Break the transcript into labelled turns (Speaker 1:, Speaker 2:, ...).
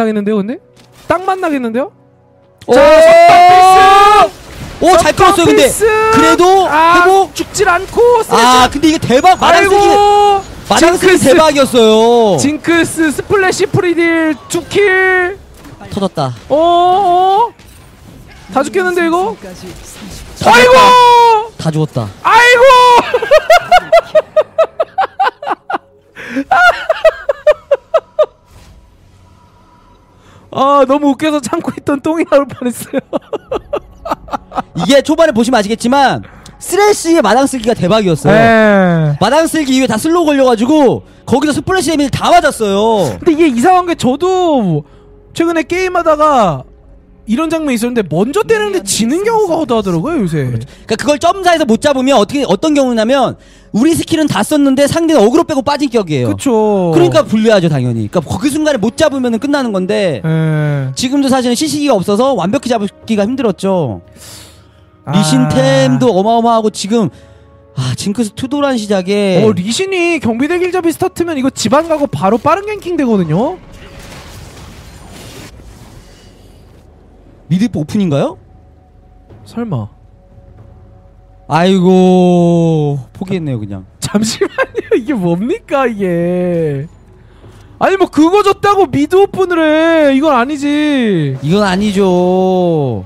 Speaker 1: 나겠는데요, 근데? 딱 만나겠는데요?
Speaker 2: 오!
Speaker 1: 자,
Speaker 2: 오, 잘 끌었어요, 근데.
Speaker 1: 피스!
Speaker 2: 그래도
Speaker 1: 아,
Speaker 2: 회복.
Speaker 1: 죽질 않고
Speaker 2: 아, 근데 이게 대박. 마당 쓰기.
Speaker 1: 아이고
Speaker 2: 마당 쓰기
Speaker 1: 징크스.
Speaker 2: 대박이었어요.
Speaker 1: 징크스 스플래시 프리딜 2킬
Speaker 2: 터졌다.
Speaker 1: 어? 다 죽겠는데 이거?
Speaker 2: 다
Speaker 1: 아이고!
Speaker 2: 다 죽었다.
Speaker 1: 아 너무 웃겨서 참고 있던 똥이 나올 뻔했어요.
Speaker 2: 이게 초반에 보시면 아시겠지만 쓰레쉬의 마당 쓸기가 대박이었어요.
Speaker 1: 네.
Speaker 2: 마당 쓸기 이후에 다 슬로우 걸려가지고 거기서 스플래시 데미지 다 맞았어요.
Speaker 1: 근데 이게 이상한 게 저도 최근에 게임하다가 이런 장면이 있었는데 먼저 때리는데 지는 경우가 허다하더라고요 요새.
Speaker 2: 그러니까 그걸 점사에서 못 잡으면 어떻게 어떤 경우냐면 우리 스킬은 다 썼는데 상대는 어그로 빼고 빠진 격이에요.
Speaker 1: 그쵸.
Speaker 2: 그러니까 불리하죠 당연히. 그러니까 거기 순간에 못 잡으면 끝나는 건데
Speaker 1: 예.
Speaker 2: 지금도 사실은 CC기가 없어서 완벽히 잡기가 힘들었죠.
Speaker 1: 아.
Speaker 2: 리신템도 어마어마하고 지금 아 징크스 투도란 시작에
Speaker 1: 어 리신이 경비대 길잡이 스타트면 이거 집안 가고 바로 빠른 갱킹 되거든요.
Speaker 2: 미드 오픈인가요?
Speaker 1: 설마.
Speaker 2: 아이고 포기했네요 그냥.
Speaker 1: 잠시만요. 이게 뭡니까 이게? 아니 뭐 그거 줬다고 미드 오픈을 해. 이건 아니지.
Speaker 2: 이건 아니죠.